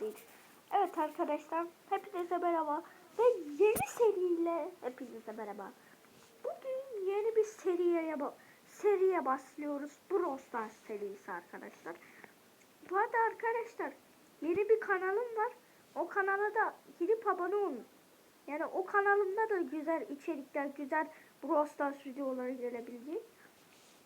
değil. Evet arkadaşlar hepinize merhaba ve yeni seriyle hepinize merhaba. Bugün yeni bir seriye seriye başlıyoruz. Brawl Stars serisi arkadaşlar. Bu arada arkadaşlar yeni bir kanalım var. O kanala da gidip abone olun. Yani o kanalımda da güzel içerikler, güzel Brawl Stars videoları gelebilecek.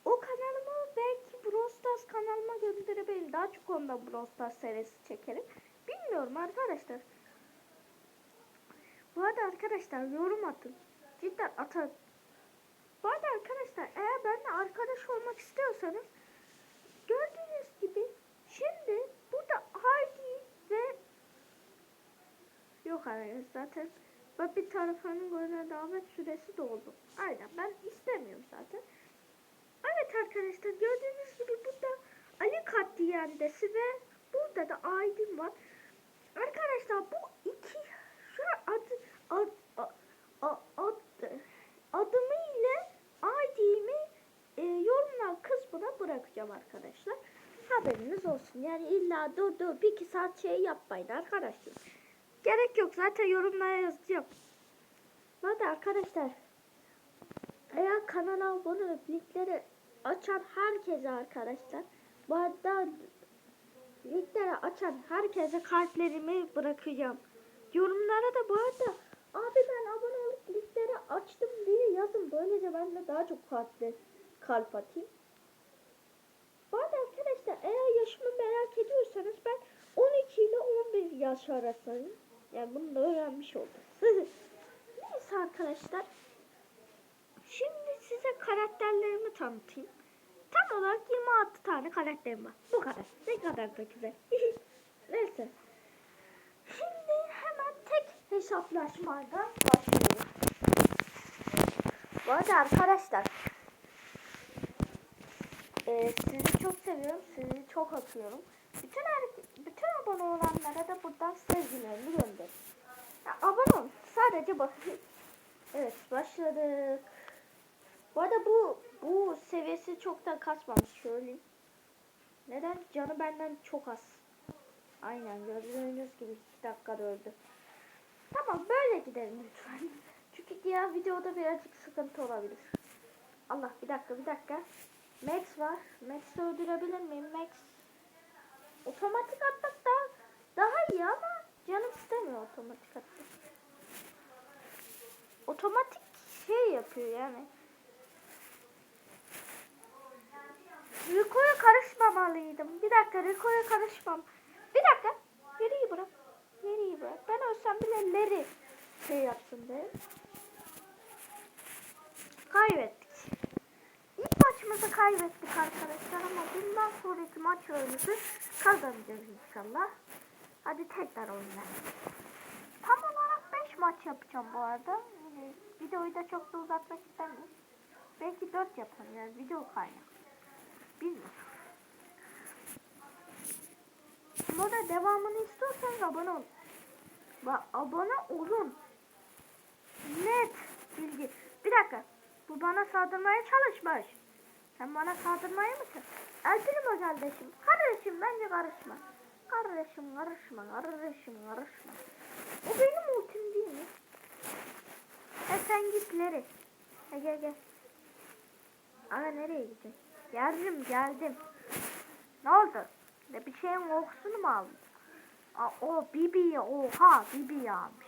O kanalımı belki Brawl Stars kanalıma gönderebilirim. Daha çok onda Brawl Stars serisi çekerim. Bilmiyorum arkadaşlar. Bu arada arkadaşlar yorum atın. Cidden atın. Bu arada arkadaşlar eğer benimle arkadaş olmak istiyorsanız gördüğünüz gibi şimdi burada ID ve yok arkadaşlar zaten ve bir tarafının göre davet süresi doldu. Aynen ben istemiyorum zaten. Evet arkadaşlar gördüğünüz gibi burada Ali Katliyen'desi ve burada da Aydın var. Arkadaşlar bu iki şu adı ad, ad, ad, ad, adımı ile ID'mi e, yorumlar kısmına bırakacağım arkadaşlar. Haberiniz olsun. Yani illa dur dur bir iki saat şey yapmayın arkadaşlar. Gerek yok zaten yorumlara yazacağım. Bu arkadaşlar eğer kanala abone olup linkleri açan herkese arkadaşlar bu arada linkleri açan herkese kalplerimi bırakacağım. Yorumlara da bu arada abi ben abone olup linkleri açtım diye yazın. Böylece ben de daha çok kalpli kalp atayım. Bu arada arkadaşlar eğer yaşımı merak ediyorsanız ben 12 ile 11 yaş arasındayım. Yani bunu da öğrenmiş oldum. Neyse arkadaşlar. Şimdi size karakterlerimi tanıtayım. Tam olarak 26 tane karakterim var. Bu kadar. Ne kadar da güzel. Neyse. Şimdi hemen tek hesaplaşmayla başlıyoruz. Bu arada arkadaşlar e, sizi çok seviyorum. Sizi çok öpüyorum. Bütün her, bütün abone olanlara da buradan sevgilerimi gönderirim. Ya, abone olun. Sadece bak. Evet başladık. Bu arada bu bu seviyesi çoktan kasmamış söyleyeyim. Neden? Canı benden çok az. Aynen gördüğünüz gibi 2 dakikada öldü. Tamam böyle gidelim lütfen. Çünkü diğer videoda birazcık sıkıntı olabilir. Allah bir dakika bir dakika. Max var. Max'i öldürebilir miyim? Max otomatik atmak daha, daha iyi ama canım istemiyor otomatik atmak. Otomatik şey yapıyor yani. Rico'ya karışmamalıydım. Bir dakika Rico'ya karışmam. Bir dakika. Yeriyi bırak. Yeriyi bırak. Ben ölsem bile Leri şey yapsın diye. Kaybettik. İlk maçımızı kaybettik arkadaşlar ama bundan sonraki maçlarımızı kazanacağız inşallah. Hadi tekrar oynayalım. Tam olarak 5 maç yapacağım bu arada. Videoyu da çok da uzatmak istemiyorum. Belki 4 yaparım yani video kaynağı. Bilmiyorum. Burada devamını istiyorsanız abone olun. Bak abone olun. Net bilgi. Bir dakika. Bu bana saldırmaya çalışmış. Sen bana saldırmaya mı çalışıyorsun? Eldirim kardeşim. Kardeşim bence karışma. Kardeşim karışma. Kardeşim karışma. O benim ultim değil mi? E sen git ileri. E gel gel. Aga nereye gideceksin? Geldim geldim. Ne oldu? Ne bir şeyin kokusunu mu aldın? Aa, o Bibi oha Bibi almış.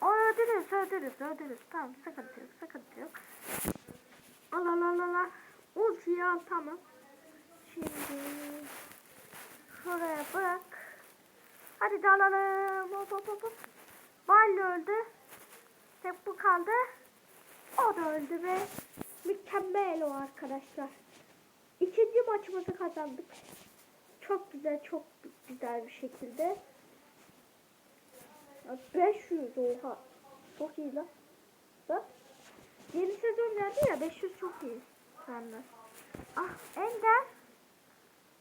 O öldürürüz öldürürüz öldürürüz. Tamam sıkıntı yok sıkıntı yok. Al al al al. Ultiyi al tamam. Şimdi şuraya bırak. Hadi dalalım. Hop hop hop. Bal öldü. Tek bu kaldı. O da öldü ve mükemmel arkadaşlar. İkinci maçımızı kazandık. Çok güzel, çok güzel bir şekilde. Ya 500 oha. Çok iyi lan. Bak. Yeni sezon geldi ya 500 çok iyi. Senden. Ah Ender.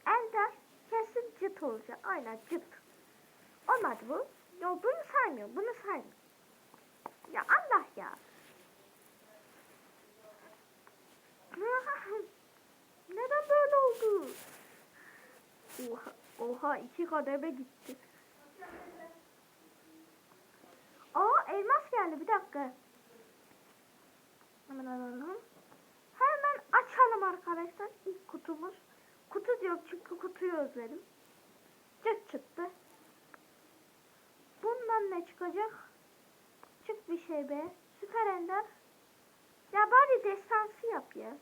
Ender kesin cıt olacak. Aynen cıt. Olmadı bu. Yo bunu saymıyorum. Bunu saymıyorum. Ya Allah ya. Neden böyle oldu? Oha, oha iki kademe gitti. Aa elmas geldi bir dakika. Hemen alalım. Hemen açalım arkadaşlar ilk kutumuz. Kutu diyor çünkü kutuyu özledim. Çık çıktı. Bundan ne çıkacak? Çık bir şey be. Süper Ender. Ya bari destansı yap ya.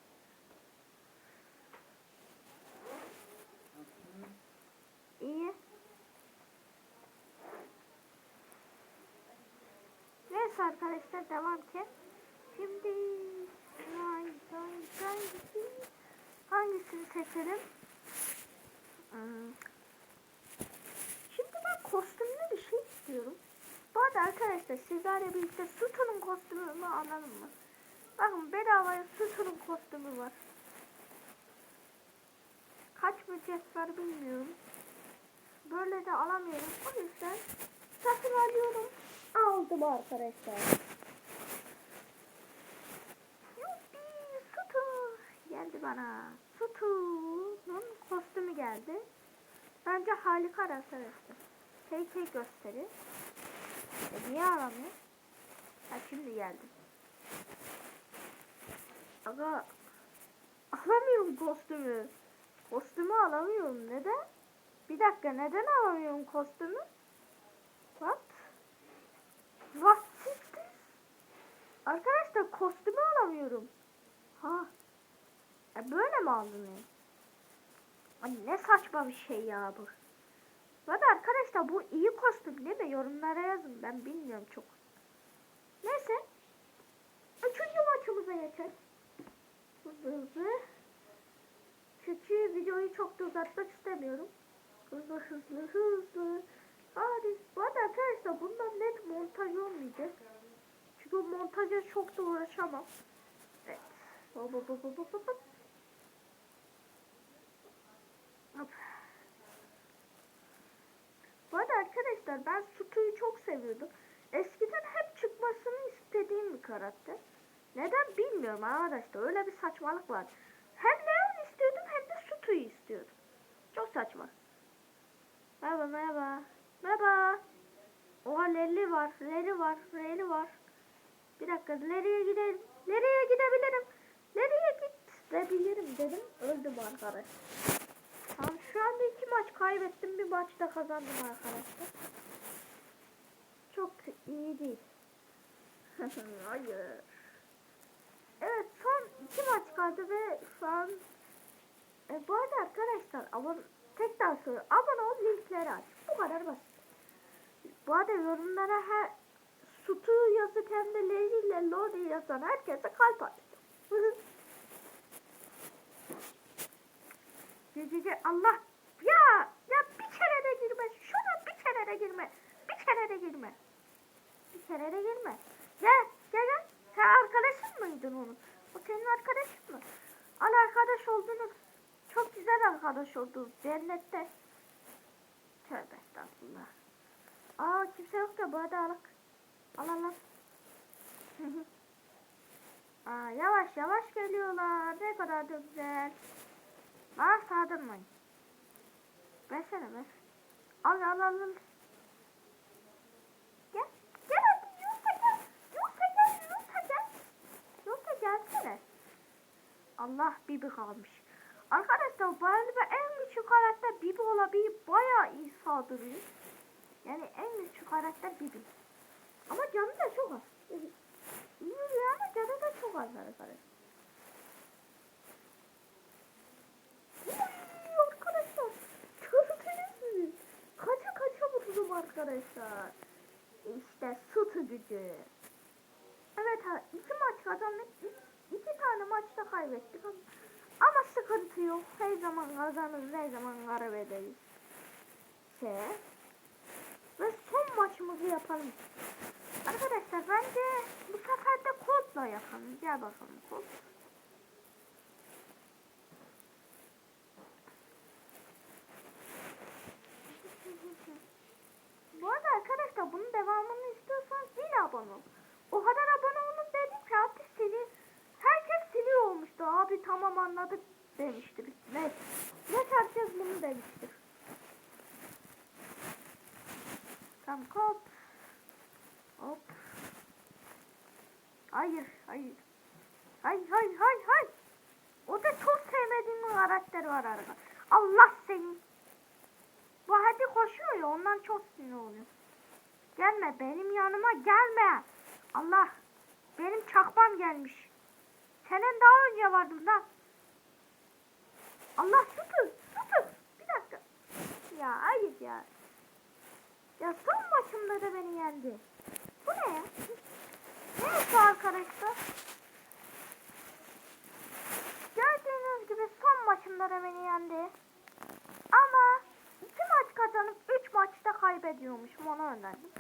İyi. Neyse arkadaşlar devam ki. Şimdi hangi, hangi, hangisi, hangisini seçelim? Hmm. Şimdi ben kostümlü bir şey istiyorum. Bu arada arkadaşlar sizlerle birlikte Sutu'nun kostümünü alalım mı? Bakın bedavaya Sutu'nun kostümü var. Kaç mücadele var bilmiyorum. Böyle de alamıyorum. O yüzden satın alıyorum. Aldım arkadaşlar. Yuppi Sutu geldi bana. Sutu'nun kostümü geldi. Bence harika arkadaşlar. Şey şey gösteri. E niye alamıyor? Ha şimdi geldi. Aga alamıyorum kostümü. Kostümü alamıyorum. Neden? Bir dakika neden alamıyorum kostümü? What? This? Arkadaşlar kostümü alamıyorum. Ha. E böyle mi alınıyor? Ay ne saçma bir şey ya bu. Bu arkadaşlar bu iyi kostüm değil mi? Yorumlara yazın. Ben bilmiyorum çok. Neyse. Üçüncü maçımıza geçelim. Hızlı hızlı. Çünkü videoyu çok da uzatmak istemiyorum. Hızlı hızlı hızlı. Hadi. Bu arada arkadaşlar bundan net montaj olmayacak. Çünkü montaja çok da uğraşamam. Evet. Hop hop hop hop hop hop. Hop. Bu arada arkadaşlar ben Sutu'yu çok seviyordum. Eskiden hep çıkmasını istediğim bir karakter. Neden bilmiyorum arkadaşlar. Öyle bir saçmalık var. Hem Leon istiyordum hem de Sutu'yu istiyordum. Çok saçma. Merhaba merhaba. Merhaba. Oha Leli var. Leli var. Leli var. Bir dakika Leri'ye gidelim. Leri'ye gidebilirim. Leri'ye git debilirim dedim. Öldüm arkadaş. Tamam şu anda iki maç kaybettim. Bir maçta kazandım arkadaşlar. Çok iyi değil. Hayır. Evet son iki maç kaldı ve şu an e, bu arada arkadaşlar abone tekrar söylüyorum. Abone ol linkleri aç. Bu kadar basit. Bu arada yorumlara her Sutu Leli ile Lodi yazan herkese kalp açtım. Cici Allah ya ya bir kere de girme. Şuna bir kere de girme. Bir kere de girme. Bir kere de girme. Gel gel gel. Sen arkadaşın mıydın onun? O senin arkadaşın mı? Al arkadaş oldunuz. Çok güzel arkadaş oldunuz. Cennette. Tövbe estağfurullah. Aa kimse yok da bu arada alık. Al al al. Aa, yavaş yavaş geliyorlar. Ne kadar da güzel. Bana sardırmayın. Versene ver. Al al al. al. Gel. Gel hadi gel. Yoksa gel. Yoksa gel. Gelsene. Allah Bibi kalmış. Arkadaşlar galiba en güçlü karakter Bibi olabilir. Bayağı iyi saldırıyor. Yani en güçlü karakter Bibi. Ama canı da çok az. İyi ama canı da çok az arkadaşlar. Arkadaşlar. Gördünüz mü? Kaça kaça vurdum arkadaşlar. İşte sütü gücü. Evet ha iki maç kazandık. İki tane maçta kaybettik ama sıkıntı yok. Her zaman kazanırız, her zaman kaybederiz. Şey. Maçımızı yapalım. Arkadaşlar bence bu sefer de kodla yapalım. Gel bakalım kod. Bu arada arkadaşlar bunun devamını istiyorsanız yine abone olun. O kadar abone olun dedim ki artık seni herkes siliyor olmuştu. Abi tamam anladık demiştir. Net. Net herkes bunu Tamam kop. Hop. Hayır, hayır. Hay hay hay hay. O da çok sevmediğim bir karakter var arada. Allah senin. Bu hadi koşuyor ya ondan çok sinir oluyor. Gelme benim yanıma gelme. Allah. Benim çakmam gelmiş. Senin daha önce vardım lan. Allah tutun tutun. Bir dakika. Ya hayır ya. Ya son maçımda da beni yendi. Bu ne ya? Neyse arkadaşlar. Gördüğünüz gibi son maçımda da beni yendi. Ama iki maç kazanıp üç maçta kaybediyormuşum onu öğrendim.